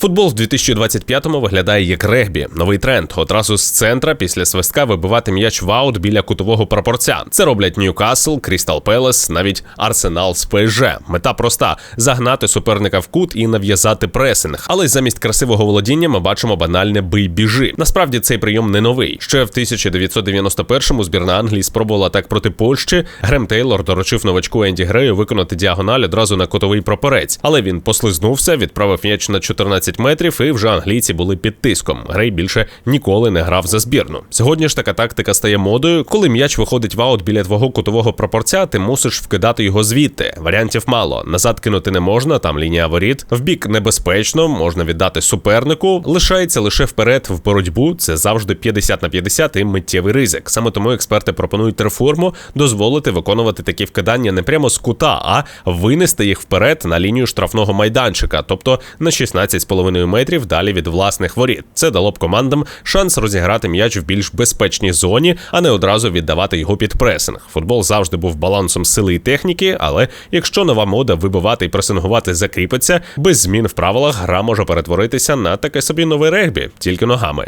Футбол в 2025-му виглядає як регбі. Новий тренд. Одразу з центра після свистка вибивати м'яч в аут біля кутового прапорця. Це роблять Ньюкасл, Крістал Пелес, навіть Арсенал з ПСЖ. Мета проста: загнати суперника в кут і нав'язати пресинг. Але замість красивого володіння ми бачимо банальне бий біжи. Насправді цей прийом не новий. Ще в 1991-му збірна Англії спробувала так проти Польщі. Грем Тейлор доручив новачку Енді Грею виконати діагональ одразу на котовий прапорець, але він послизнувся, відправив м'яч на 14 метрів, і вже англійці були під тиском. Грей більше ніколи не грав за збірну. Сьогодні ж така тактика стає модою. Коли м'яч виходить в аут біля твого кутового прапорця, ти мусиш вкидати його звідти. Варіантів мало. Назад кинути не можна, там лінія воріт. В бік небезпечно, можна віддати супернику. Лишається лише вперед в боротьбу. Це завжди 50 на 50 і миттєвий ризик. Саме тому експерти пропонують реформу дозволити виконувати такі вкидання не прямо з кута, а винести їх вперед на лінію штрафного майданчика, тобто на 16,5 метрів далі від власних воріт. Це дало б командам шанс розіграти м'яч в більш безпечній зоні, а не одразу віддавати його під пресинг. Футбол завжди був балансом сили і техніки, але якщо нова мода вибивати і пресингувати закріпиться, без змін в правилах гра може перетворитися на таке собі нове регбі, тільки ногами.